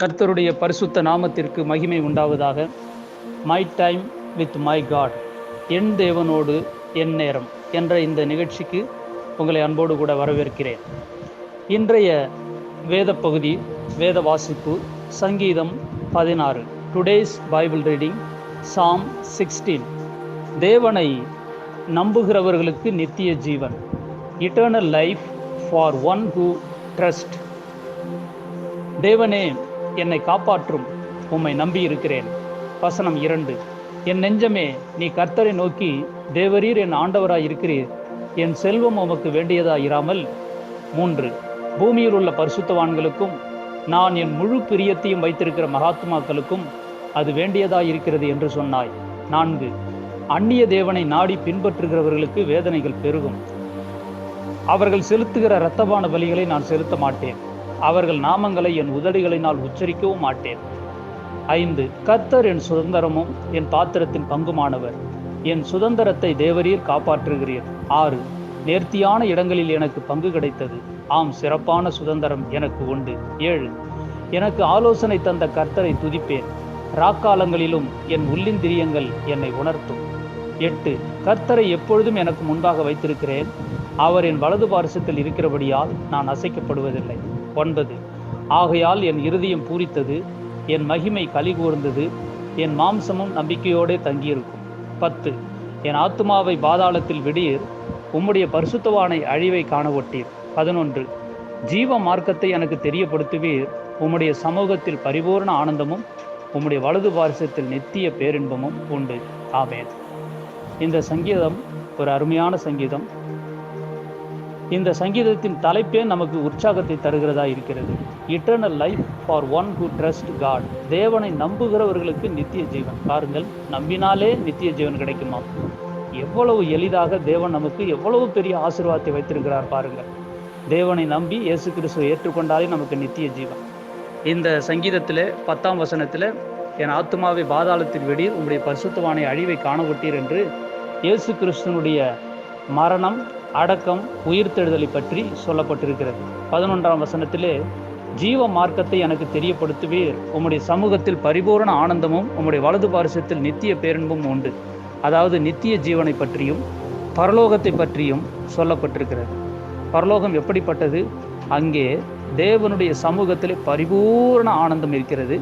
கர்த்தருடைய பரிசுத்த நாமத்திற்கு மகிமை உண்டாவதாக. My time with my God என் தேவனோடு என் நேரம் என்ற இந்த நிகழ்ச்சிக்கு உங்களை அன்போடு கூட வரவேற்கிறேன். இன்றைய வேத பகுதி வேத வாசிப்பு சங்கீதம் பதினாறு. Today's Bible reading psalm sixteen தேவனை நம்புகிறவர்களுக்கு நித்திய ஜீவன். Eternal life for one who trust தேவனே என்னை காப்பாற்றும். உம்மை நம்பி இருக்கிறேன் வசனம் இரண்டு. என் நெஞ்சமே நீ கர்த்தரை நோக்கி தேவரீர் என் ஆண்டவராய் இருக்கிறீர் என் செல்வம் உமக்கு வேண்டியதாய் இராமல் மூன்று. பூமியில் உள்ள பரிசுத்தவான்களுக்கும் நான் என் முழு பிரியத்தையும் வைத்திருக்கிற மகாத்மாக்களுக்கும் அது வேண்டியதாய் இருக்கிறது என்று சொன்னாய். நான்கு. அந்நிய தேவனை நாடி பின்பற்றுகிறவர்களுக்கு வேதனைகள் பெருகும். அவர்கள் செலுத்துகிற இரத்தபான பலிகளை நான் செலுத்த மாட்டேன் அவர்கள் நாமங்களை என் உதடுகளினால் உச்சரிக்கவும் மாட்டேன். ஐந்து கர்த்தர் என் சுதந்திரமும் என் பாத்திரத்தின் பங்குமானவர். என் சுதந்திரத்தை தேவரீர் காப்பாற்றுகிறீர். ஆறு நேர்த்தியான இடங்களில் எனக்கு பங்கு கிடைத்தது. ஆம் சிறப்பான சுதந்திரம் எனக்கு உண்டு. ஏழு எனக்கு ஆலோசனை தந்த கர்த்தரை துதிப்பேன். ராக்காலங்களிலும் என் உள்ளிந்திரியங்கள் என்னை உணர்த்தும். எட்டு கர்த்தரை எப்பொழுதும் எனக்கு முன்பாக வைத்திருக்கிறேன். அவர் என் வலது பாரிசத்தில் இருக்கிறபடியால் நான் அசைக்கப்படுவதில்லை. ஒன்பது ஆகையால் என் இருதயம் பூரித்தது என் மகிமை கலி கூர்ந்தது என் மாம்சமும் நம்பிக்கையோடே தங்கியிருக்கும். பத்து என் ஆத்துமாவை பாதாளத்தில் விடீர் உம்முடைய பரிசுத்தவானை அழிவை காண ஒட்டீர் பதினொன்று ஜீவ மார்க்கத்தை எனக்கு தெரியப்படுத்துவீர் உம்முடைய சமூகத்தில் பரிபூர்ண ஆனந்தமும் உம்முடைய வலது பாரிசத்தில் நித்திய பேரின்பமும் உண்டு. ஆமேன். இந்த சங்கீதம் ஒரு அருமையான சங்கீதம். இந்த சங்கீதத்தின் தலைப்பே நமக்கு உற்சாகத்தை தருகிறதா இருக்கிறது. Eternal life for one who trust God தேவனை நம்புகிறவர்களுக்கு நித்திய ஜீவன். பாருங்கள் நம்பினாலே நித்திய ஜீவன் கிடைக்குமா? எவ்வளவு எளிதாக தேவன் நமக்கு எவ்வளவு பெரிய ஆசீர்வாதத்தை வைத்திருக்கிறார் பாருங்கள். தேவனை நம்பி இயேசு கிறிஸ்துவை ஏற்றுக்கொண்டாலே நமக்கு நித்திய ஜீவன். இந்த சங்கீதத்தில் பத்தாம் வசனத்தில் என் ஆத்மாவை பாதாளத்தில் வெடி உங்களுடைய பரிசுத்தவானை அழிவை காணப்பட்டீர் என்று இயேசு கிறிஸ்துவனுடைய மரணம் அடக்கம் உயிர்த்தெழுதலை பற்றி சொல்லப்பட்டிருக்கிறது. பதினொன்றாம் வசனத்திலே ஜீவ மார்க்கத்தை எனக்கு தெரியப்படுத்துவீர். உம்முடைய சமூகத்தில் பரிபூரண ஆனந்தமும் உம்முடைய வலது பாரிசத்தில் நித்திய பேரன்பும் உண்டு. அதாவது நித்திய ஜீவனை பற்றியும் பரலோகத்தை பற்றியும் சொல்லப்பட்டிருக்கிறது. பரலோகம் எப்படிப்பட்டது? அங்கே தேவனுடைய சமூகத்தில் பரிபூர்ண ஆனந்தம் இருக்கிறது.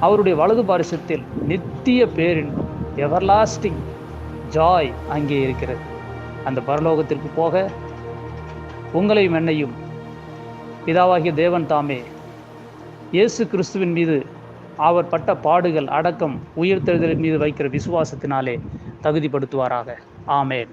அவருடைய வலது பாரிசத்தில் நித்திய பேரின்பம் எவர்லாஸ்டிங் ஜாய் அங்கே இருக்கிறது. அந்த பரலோகத்திற்கு போக உங்களையும் என்னையும் பிதாவாகிய தேவன் தாமே. இயேசு கிறிஸ்துவின் மீது அவர் பட்ட பாடுகள் அடக்கம் உயிர்த்தெழுதலின் மீது வைக்கிற விசுவாசத்தினாலே தகுதிப்படுத்துவாராக. ஆமேன்.